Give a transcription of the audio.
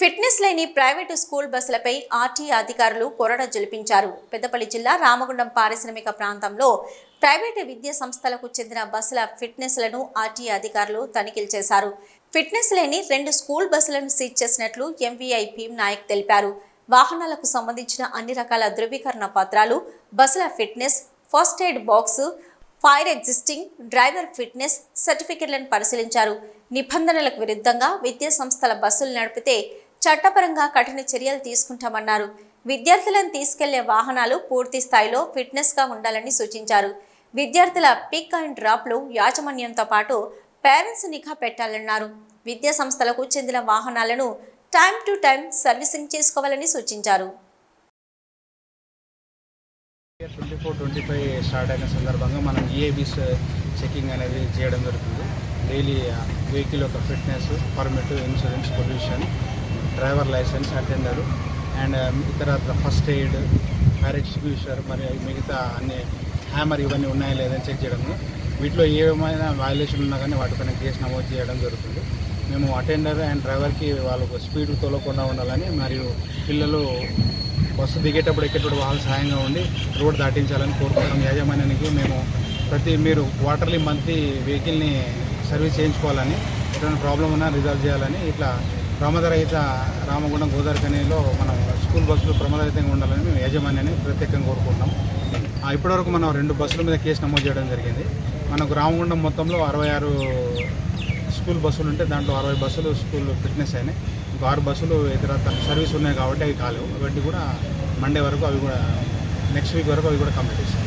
Fitness లేని private school బస్సులపై RTA అధికారులు కొరడ జలిపించారు. పెద్దపల్లి జిల్లా రామగుండం పారిశ్రామిక ప్రాంతంలో ప్రైవేటు విద్యా సంస్థలకు చెందిన బస్సుల ఫిట్నెస్లను ఆర్టీఏ అధికారులు తనిఖీలు చేశారు. ఫిట్నెస్ లేని రెండు స్కూల్ బస్సులను సీజ్ చేసినట్లు ఎంవీఐ భీమ్ నాయక్ తెలిపారు. వాహనాలకు సంబంధించిన అన్ని రకాల ధృవీకరణ పత్రాలు బస్సుల fitness first aid box fire extinguishing driver fitness సర్టిఫికెట్లను పరిశీలించారు. నిబంధనలకు విరుద్ధంగా విద్యా సంస్థల బస్సులు నడిపితే చట్టపరంగా కఠిన చర్యలు తీసుకుంటామన్నారు. విద్యార్థులను తీసుకెళ్ళే వాహనాలు పూర్తి స్థాయిలో ఫిట్నెస్గా ఉండాలని సూచించారు. విద్యార్థుల పిక్ అండ్ డ్రాప్లు యాజమాన్యంతో పాటు పేరెంట్స్ నిఘా పెట్టాలన్నారు. విద్యా సంస్థలకు చెందిన వాహనాలను టైం టు టైం సర్వీసింగ్ చేసుకోవాలని సూచించారు. Twenty four twenty five start అయిన సందర్భంగా మనం ఈఏబీస్ చెకింగ్ అనేది చేయడం జరుగుతుంది. డైలీ వెహికల్ యొక్క fitness permit insurance pollution driver licence attender and um, ఇతర ఫస్ట్ ఎయిడ్ ఫైర్ ఎక్స్టిబ్యూషర్ మరి మిగతా అన్ని హ్యామర్ ఇవన్నీ ఉన్నాయా లేదని చెక్ చేయడము. వీటిలో ఏమైనా వైలేషన్ ఉన్నా కానీ వాటిపైన కేసు నమోదు చేయడం జరుగుతుంది. మేము అటెండర్ అండ్ డ్రైవర్కి వాళ్ళకు స్పీడ్ తోలకుండా ఉండాలని మరియు పిల్లలు బస్సు దిగేటప్పుడు ఎక్కేటప్పుడు వాళ్ళు సహాయంగా ఉండి రోడ్ దాటించాలని కోరుకుంటాం యాజమాన్యానికి మేము ప్రతి మీరు క్వార్టర్లీ మంత్లీ వెహికల్ని సర్వీస్ చేయించుకోవాలని ఎటువంటి ప్రాబ్లం ఉన్నా రిజాల్వ్ చేయాలని ఇట్లా ప్రమాదరహిత రామగుండం గోదావరి కనీలో మనం స్కూల్ బస్సులు ప్రమాదరహితంగా ఉండాలని మేము యాజమాన్యాన్ని ప్రత్యేకంగా కోరుకుంటున్నాం. ఇప్పటివరకు మనం రెండు బస్సుల మీద కేసు నమోదు చేయడం జరిగింది. మనకు రామగుండం మొత్తంలో అరవై ఆరు స్కూల్ బస్సులు ఉంటే దాంట్లో అరవై బస్సులు స్కూల్ ఫిట్నెస్ అయినాయి. ఇంకో ఆరు బస్సులు ఇతర సర్వీస్ ఉన్నాయి కాబట్టి అవి కాలేవు. అవన్నీ కూడా మండే వరకు అవి కూడా నెక్స్ట్ వీక్ వరకు అవి కూడా కంప్లీట్ చేస్తాం.